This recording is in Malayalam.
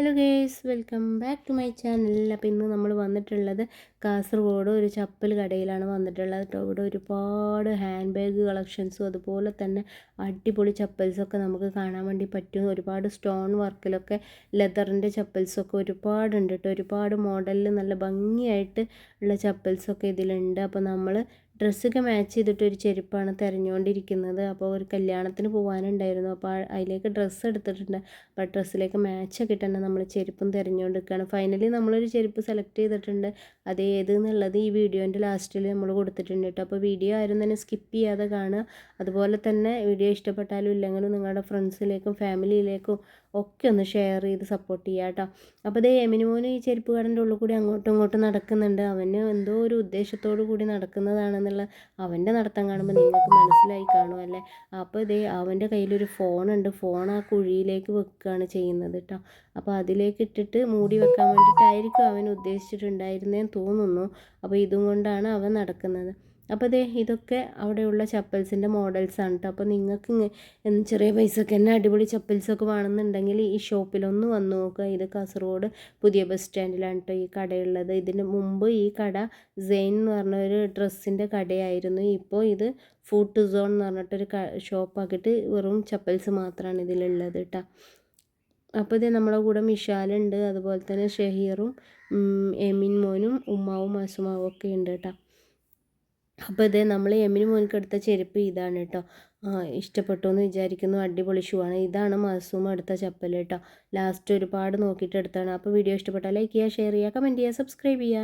Hello guys welcome back to my channel അപ്പോൾ ഇന്ന് നമ്മൾ വന്നിട്ടുള്ളത് കാസർഗോഡ് ഒരു ചപ്പൽ കടയിലാണ് വന്നിട്ടുള്ളത്. കേട്ടോ ഇവിടെ ഒരുപാട് ഹാൻഡ് ബാഗ് കളക്ഷൻസും അതുപോലെ തന്നെ അടിപൊളി ചപ്പൽസൊക്കെ നമുക്ക് കാണാൻ വേണ്ടി പറ്റും. ഒരുപാട് സ്റ്റോൺ വർക്കിലൊക്കെ ലെതറിന്റെ ചപ്പൽസൊക്കെ ഒരുപാടുണ്ട് കേട്ടോ ഒരുപാട് മോഡലിൽ നല്ല ഭംഗിയായിട്ട് ഉള്ള ചപ്പൽസൊക്കെ ഇതിലുണ്ട്. അപ്പോൾ നമ്മൾ ഡ്രസ്സൊക്കെ മാച്ച് ചെയ്തിട്ട് ഒരു ചെരുപ്പാണ് തിരഞ്ഞുകൊണ്ടിരിക്കുന്നത് അപ്പോൾ ഒരു കല്യാണത്തിന് പോകാനുണ്ടായിരുന്നു അപ്പോൾ അതിലേക്ക് ഡ്രസ്സ് എടുത്തിട്ടുണ്ട്. അപ്പോൾ ഡ്രസ്സിലേക്ക് മാച്ചൊക്കെ ഇട്ടാണ് നമ്മൾ ചെരുപ്പും തിരഞ്ഞുകൊണ്ടിരിക്കുകയാണ് ഫൈനലി നമ്മളൊരു ചെരുപ്പ് സെലക്ട് ചെയ്തിട്ടുണ്ട്. അത് ഏത് എന്നുള്ളത് ഈ വീഡിയോന്റെ ലാസ്റ്റിൽ നമ്മൾ കൊടുത്തിട്ടുണ്ട് കേട്ടോ. അപ്പോൾ വീഡിയോ ആരും തന്നെ സ്കിപ്പ് ചെയ്യാതെ കാണുക. അതുപോലെ തന്നെ വീഡിയോ ഇഷ്ടപ്പെട്ടാലും ഇല്ലെങ്കിലും നിങ്ങളുടെ ഫ്രണ്ട്സിലേക്കും ഫാമിലിയിലേക്കും ഒക്കെ ഒന്ന് ഷെയർ ചെയ്ത് സപ്പോർട്ട് ചെയ്യുക കേട്ടോ. അപ്പോൾ അതേ എമിനുമോന് ഈ ചെരുപ്പ് കടന്റെ ഉള്ളിൽ കൂടി അങ്ങോട്ടും ഇങ്ങോട്ടും നടക്കുന്നുണ്ട്. അവന് എന്തോ ഒരു ഉദ്ദേശത്തോടു കൂടി നടക്കുന്നതാണെന്നുള്ള അവന്റെ നടത്തം കാണുമ്പോൾ നിങ്ങൾക്ക് മനസ്സിലായി കാണുമല്ലേ അപ്പോൾ ഇതേ അവന്റെ കയ്യിലൊരു ഫോണുണ്ട്. ഫോൺ ആ കുഴിയിലേക്ക് വെക്കുകയാണ് ചെയ്യുന്നത് കേട്ടോ അപ്പോൾ അതിലേക്ക് ഇട്ടിട്ട് മൂടി വെക്കാൻ വേണ്ടിയിട്ടായിരിക്കും അവൻ ഉദ്ദേശിച്ചിട്ടുണ്ടായിരുന്നേന്ന് തോന്നുന്നു. അപ്പോൾ ഇതും കൊണ്ടാണ് അവൻ നടക്കുന്നത്. അപ്പോൾ ദേ ഇതൊക്കെ അവിടെയുള്ള ചപ്പൽസിന്റെ മോഡൽസാണ് കേട്ടോ അപ്പോൾ നിങ്ങൾക്ക് ചെറിയ പൈസക്ക് തന്നെ അടിപൊളി ചപ്പൽസൊക്കെ വേണമെന്നുണ്ടെങ്കിൽ ഈ ഷോപ്പിലൊന്ന് വന്ന് നോക്കുക. ഇത് കാസർഗോഡ് പുതിയ ബസ് സ്റ്റാൻഡിലാണ് കേട്ടോ ഈ കടയുള്ളത്. ഇതിന് മുമ്പ് ഈ കട സെയിൻ എന്ന് പറഞ്ഞ ഒരു ഡ്രസ്സിന്റെ കടയായിരുന്നു. ഇപ്പോൾ ഇത് ഫുഡ് സോൺ എന്ന് പറഞ്ഞിട്ടൊരു ഷോപ്പാക്കിയിട്ട് വെറും ചപ്പൽസ് മാത്രമാണ് ഇതിലുള്ളത് കേട്ടോ അപ്പോൾ ഇത് നമ്മളെ കൂടെ മിഷാലുണ്ട് അതുപോലെ തന്നെ ഷഹീറും എമിൻ മോനും ഉമ്മാവും മാസുമാവും ഒക്കെ ഉണ്ട് കേട്ടോ അപ്പോൾ ഇത് നമ്മൾ എമ്മിന് മോനിക്ക് എടുത്ത ചെരുപ്പ് ഇതാണ് കേട്ടോ. ഇഷ്ടപ്പെട്ടു എന്ന് വിചാരിക്കുന്നു. അടിപൊളി ഷൂ ആണ്. ഇതാണ് മസൂമ എടുത്ത ചപ്പൽ കേട്ടോ. ലാസ്റ്റ് ഒരുപാട് നോക്കിയിട്ട് എടുത്താണ് അപ്പോൾ വീഡിയോ ഇഷ്ടപ്പെട്ടാൽ ലൈക്ക് ചെയ്യുക ഷെയർ ചെയ്യുക കമന്റ് ചെയ്യുക സബ്സ്ക്രൈബ് ചെയ്യുക